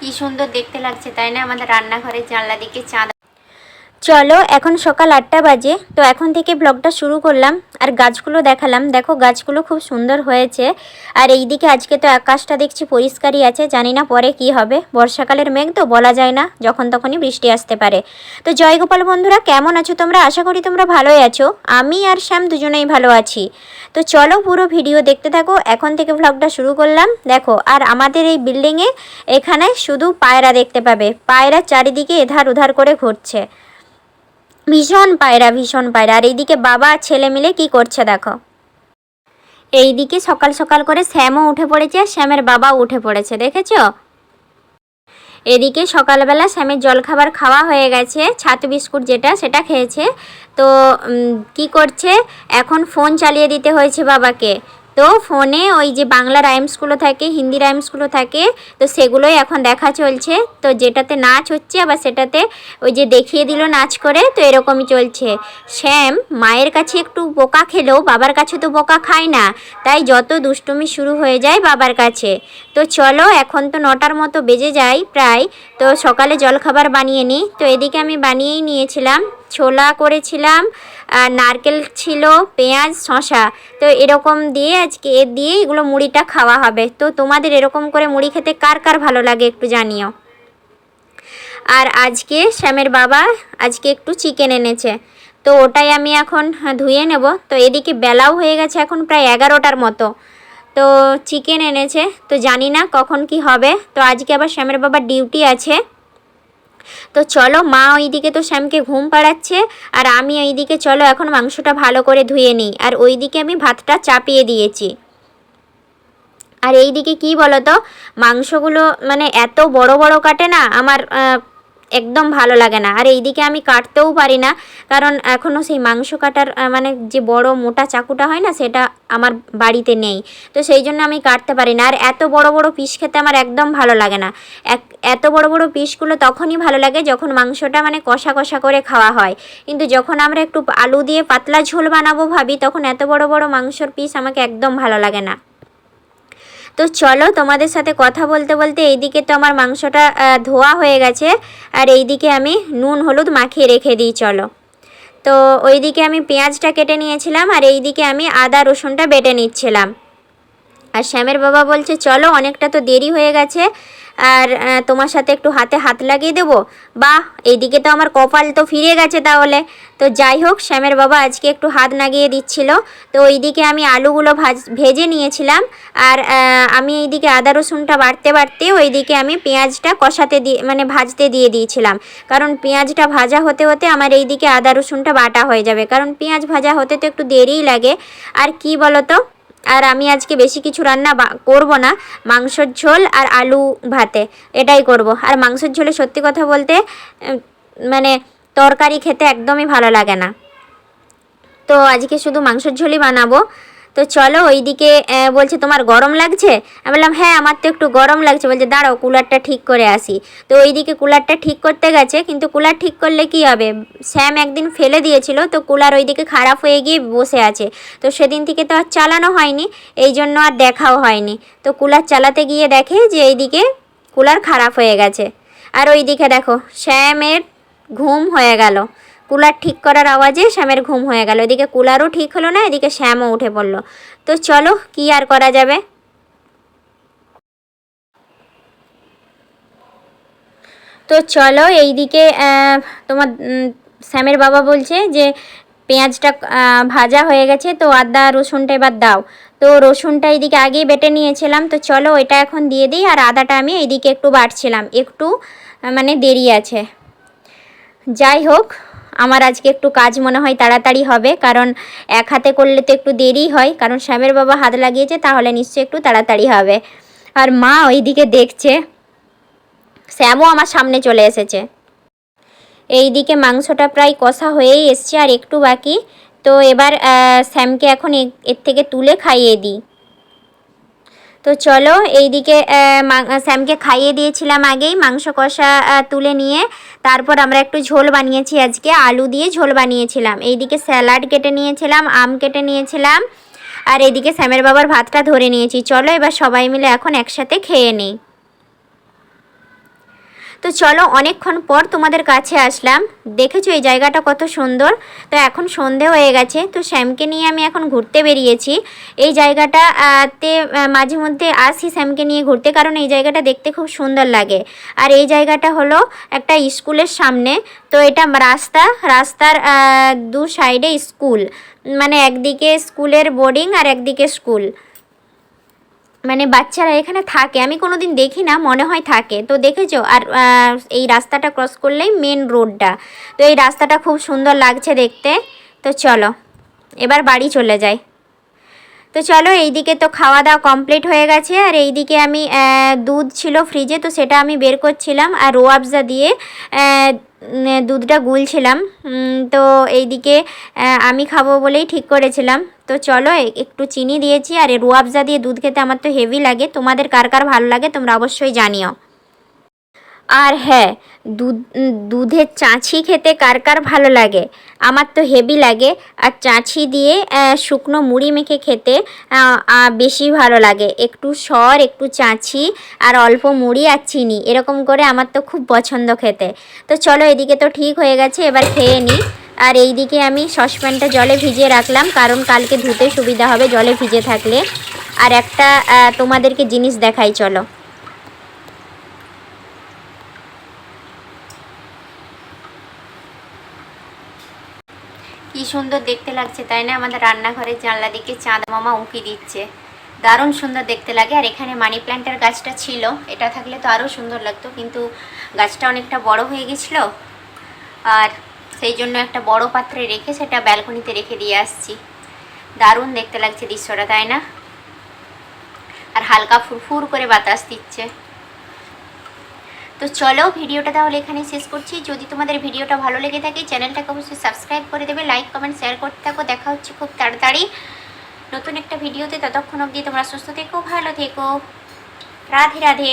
কি সুন্দর দেখতে লাগছে, তাই না? আমাদের রান্নাঘরের জানলা দিকে চাঁদ। চলো, এখন সকাল আটটা বাজে, তো এখন থেকে ব্লগটা শুরু করলাম। আর গাছগুলো দেখালাম। দেখো, গাছগুলো খুব সুন্দর হয়েছে। আর এইদিকে আজকে তো আকাশটা দেখছি পরিষ্কারই আছে। জানি না পরে কি হবে। বর্ষাকালের মেঘ তো বলা যায় না, যখন তখনই বৃষ্টি আসতে পারে। তো জয় গোপাল বন্ধুরা, কেমন আছো তোমরা? আশা করি তোমরা ভালোই আছো। আমি আর শ্যাম দুজনেই ভালো আছি। তো চলো পুরো ভিডিও দেখতে থাকো। এখন থেকে ভ্লগটা শুরু করলাম। দেখো, আর আমাদের এই বিল্ডিংয়ে এখানে শুধু পায়রা দেখতে পাবে। পায়রা চারিদিকে এধার উধার করে ঘুরছে। ভীষণ পায়রা ভীষণ পায়রা। আর এইদিকে বাবা আর ছেলে মিলে কি করছে দেখো? এইদিকে সকাল সকাল করে শ্যামও উঠে পড়েছে আর শ্যামের বাবাও উঠে পড়েছে, দেখেছ? এদিকে সকালবেলা শ্যামের জলখাবার খাওয়া হয়ে গেছে, ছাতু বিস্কুট যেটা সেটা খেয়েছে। তো কি করছে? এখন ফোন চালিয়ে দিতে হয়েছে বাবাকে। তো ফোনে ওই যে বাংলা রাইমসগুলো থাকে, হিন্দি রাইমসগুলো থাকে, তো সেগুলোই এখন দেখা চলছে। তো যেটাতে নাচ হচ্ছে, আবার সেটাতে ওই যে দেখিয়ে দিল নাচ করে, তো এরকমই চলছে। শ্যাম, মায়ের কাছে একটু বোকা খেলেও বাবার কাছে তো বোকা খায় না। তাই যত দুষ্টুমি শুরু হয়ে যায় বাবার কাছে। তো চলো, এখন তো নটার মতো বেজে যায় প্রায়। তো সকালে জলখাবার বানিয়ে নিই। তো এদিকে আমি বানিয়েই নিয়েছিলাম। ছোলা করেছিলাম, আর নারকেল ছিল, পেঁয়াজ শশা তো এরকম দিয়ে আজকে এ দিয়ে এগুলো মুড়িটা খাওয়া হবে। তো তোমাদের এরকম করে মুড়ি খেতে কার কার ভালো লাগে একটু জানিও। আর আজকে শ্যামের বাবা আজকে একটু চিকেন এনেছে। তো ওটাই আমি এখন ধুয়ে নেব। তো এদিকে বেলাও হয়ে গেছে এখন প্রায় এগারোটার মতো। তো চিকেন এনেছে। তো জানি না কখন কি হবে। তো আজকে আবার শ্যামের বাবার ডিউটি আছে। তো চলো মা ওইদিকে তো শ্যামকে ঘুম পাড়াচ্ছে, আর আমি ওইদিকে চলো এখন মাংসটা ভালো করে ধুয়ে নিই। আর ওইদিকে আমি ভাতটা চাপিয়ে দিয়েছি। আর এইদিকে কি বলতো, মাংসগুলো মানে এত বড় বড় কাটে না, আমার একদম ভালো লাগে না। আর এইদিকে আমি কাটতেও পারি না, কারণ এখনও সেই মাংস কাটার মানে যে বড় মোটা চাকুটা হয় না, সেটা আমার বাড়িতে নেই। তো সেই জন্য আমি কাটতে পারি না। আর এত বড় বড় পিস খেতে আমার একদম ভালো লাগে না। এক, এত বড় বড় পিসগুলো তখনই ভালো লাগে যখন মাংসটা মানে কষা কষা করে খাওয়া হয়। কিন্তু যখন আমরা একটু আলু দিয়ে পাতলা ঝোল বানাবো ভাবি, তখন এত বড় বড় মাংসর পিস আমাকে একদম ভালো লাগে না। তো চলো তোমাদের সাথে কথা বলতে বলতে এইদিকে তো আমার মাংসটা ধোয়া হয়ে গেছে। আর এইদিকে আমি নুন, হলুদ মাখিয়ে রেখে দিই, চলো। তো ওইদিকে আমি পেঁয়াজটা কেটে নিয়েছিলাম আর এইদিকে আমি আদা, রসুনটা বেটে নিচ্ছিলাম। আর শ্যামের বাবা বলছে, চলো, অনেকটা তো দেরি হয়ে গেছে। আর তোমার সাথে একটু হাতে হাত লাগিয়ে দেবো? বাহ, এইদিকে তো আমার কপাল তো ফিরে গেছে তাহলে। তো যাই হোক, শ্যামের বাবা আজকে একটু হাত লাগিয়ে দিচ্ছিল। তো ওইদিকে আমি আলুগুলো ভাজ, ভেজে নিয়েছিলাম। আর আমি এইদিকে আদা রসুনটা বাড়তে বাড়তে ওইদিকে আমি পেঁয়াজটা কষাতে দিয়ে মানে ভাজতে দিয়ে দিয়েছিলাম। কারণ পেঁয়াজটা ভাজা হতে হতে আমার এইদিকে আদা রসুনটা বাটা হয়ে যাবে। কারণ পেঁয়াজ ভাজা হতে তো একটু দেরিই লাগে। আর কি বলো তো আর আমি আজকে বেশি কিছু রান্না করব না। মাংসর ঝোল আর আলু ভাতে, এটাই করব। আর মাংসের ঝোলে সত্যি কথা বলতে মানে তরকারি খেতে একদমই ভালো লাগে না। তো আজকে শুধু মাংসর ঝোলই বানাবো। তো চলো ওইদিকে বলছে, তোমার গরম লাগছে? আমি বললাম হ্যাঁ আমার তো একটু গরম লাগছে। বলছে, দাঁড়াও, কুলারটা ঠিক করে আসি। তো ওইদিকে কুলারটা ঠিক করতে গেছে, কিন্তু কুলার ঠিক করলে কি হবে? স্যাম একদিন ফেলে দিয়েছিল, তো কুলার ওইদিকে খারাপ হয়ে গিয়ে বসে আছে। তো সেদিন থেকে তো আর চালানো হয়নি, এই জন্য আর দেখাও হয়নি। তো কুলার চালাতে গিয়ে দেখে যে এইদিকে কুলার খারাপ হয়ে গেছে। আর ওইদিকে দেখো শ্যামের ঘুম হয়ে গেল। কুলার ঠিক করার আওয়াজে শ্যামের ঘুম হয়ে গেল। এদিকে কুলারও ঠিক হলো না, এদিকে শ্যামও উঠে পড়ল। তো চলো, কি আর করা যাবে? তো চলো, এইদিকে তোমার শ্যামের বাবা বলছে যে, পেঁয়াজটা ভাজা হয়ে গেছে, তো আদা, রসুনটা এবার দাও। তো রসুনটা এইদিকে আগেই বেটে নিয়েছিলাম, তো চলো এটা এখন দিয়ে দিই, আর আদাটা আমি এইদিকে একটু বাটছিলাম একটু মানে দেরি আছে। যাই হোক আমার আজকে একটু কাজ মনে হয় তাড়াতাড়ি হবে, কারণ এক হাতে করলে তো একটু দেরি হয়, কারণ শ্যামের বাবা হাত লাগিয়েছে, তাহলে নিশ্চয়ই একটু তাড়াতাড়ি হবে। আর মা ওইদিকে দেখছে শ্যামও আমার সামনে চলে এসেছে। এইদিকে মাংসটা প্রায় কষা হয়েই এসছে আর একটু বাকি, তো এবার শ্যামকে এখন এর থেকে তুলে খাইয়ে দিই। তো চলো এইদিকে স্যামকে খাইয়ে দিয়েছিলাম আগেই মাংস কষা তুলে নিয়ে। তারপর আমরা একটু ঝোল বানিয়েছি আজকে। আলু দিয়ে ঝোল বানিয়েছিলাম। এইদিকে স্যালাড কেটে নিয়েছিলাম, আম কেটে নিয়েছিলাম। আর এদিকে স্যামের বাবার ভাতটা ধরে নিয়েছি। চলো এবার সবাই মিলে এখন একসাথে খেয়ে নিই। তো চলো অনেকক্ষণ পর তোমাদের কাছে আসলাম। দেখেছ এই জায়গাটা কত সুন্দর? তো এখন সন্ধে হয়ে গেছে, তো শ্যামকে নিয়ে আমি এখন ঘুরতে বেরিয়েছি। এই জায়গাটা তে মাঝে মধ্যে আসি শ্যামকে নিয়ে ঘুরতে, কারণ এই জায়গাটা দেখতে খুব সুন্দর লাগে। আর এই জায়গাটা হলো একটা স্কুলের সামনে, তো এটা রাস্তা, রাস্তার দু সাইডে স্কুল। মানে একদিকে স্কুলের বোর্ডিং আর একদিকে স্কুল। মানে বাচ্চারা এখানে থাকে, আমি কোনো দিন দেখি না, মনে হয় থাকে। তো দেখেছ? আর এই রাস্তাটা ক্রস করলেই মেন রোডটা তো এই রাস্তাটা খুব সুন্দর লাগছে দেখতে। তো চলো, এবার বাড়ি চলে যাই। তো চলো, এইদিকে তো খাওয়া দাওয়া কমপ্লিট হয়ে গেছে। আর এইদিকে আমি দুধ ছিল ফ্রিজে তো সেটা আমি বের করছিলাম। আর রোয়াবজা দিয়ে দুধটা গুলছিলাম। তো এইদিকে আমি খাব বলেই ঠিক করেছিলাম। তো চলো একটু চিনি দিয়েছি আর এই রোয়াবজা দিয়ে দুধ খেতে আমার তো হেভি লাগে। তোমাদের কার কার ভালো লাগে তোমরা অবশ্যই জানিও। আর হ্যাঁ দুধ দুধের চাঁছি খেতে কার কার ভালো লাগে? আমার তো হেভি লাগে। আর চাঁছি দিয়ে শুকনো মুড়ি মেখে খেতে বেশি ভালো লাগে। একটু সর, একটু চাঁছি আর অল্প মুড়ি আর চিনি, এরকম করে আমার তো খুব পছন্দ খেতে। তো চলো, এদিকে তো ঠিক হয়ে গেছে, এবার খেয়ে নিই আর এই দিকে আমি সসপ্যানটা জলে ভিজিয়ে রাখলাম, কারণ কালকে ধুতে সুবিধা হবে জলে ভিজে থাকলে। আর একটা তোমাদেরকে জিনিস দেখাই, চলো। কি সুন্দর দেখতে লাগছে, তাই না? আমাদের রান্নাঘরের জানলা দিকে চাঁদ মামা উঁকি দিচ্ছে। দারুণ সুন্দর দেখতে লাগে, আর এখানে মানি প্ল্যান্টের গাছটা ছিল, এটা থাকলে তো আরও সুন্দর লাগতো, কিন্তু গাছটা অনেকটা বড় হয়ে গেছিল। আর সেই জন্য একটা বড় পাত্রে রেখে সেটা ব্যালকনিতে রেখে দিয়ে আসছি। দারুণ দেখতে লাগছে দৃশ্যটা, তাই না? আর হালকা ফুরফুর করে বাতাস দিচ্ছে। তো চলো ভিডিওটা তাহলে এখানে শেষ করছি। যদি তোমাদের ভিডিওটা ভালো লেগে থাকে, চ্যানেলটাকে অবশ্যই সাবস্ক্রাইব করে দেবে, লাইক, কমেন্ট, শেয়ার করতে থাকো। দেখা হচ্ছে খুব তাড়াতাড়ি নতুন একটা ভিডিওতে। ততক্ষণ অবধি তোমরা সুস্থ থেকো, ভালো থেকো। রাধে রাধে।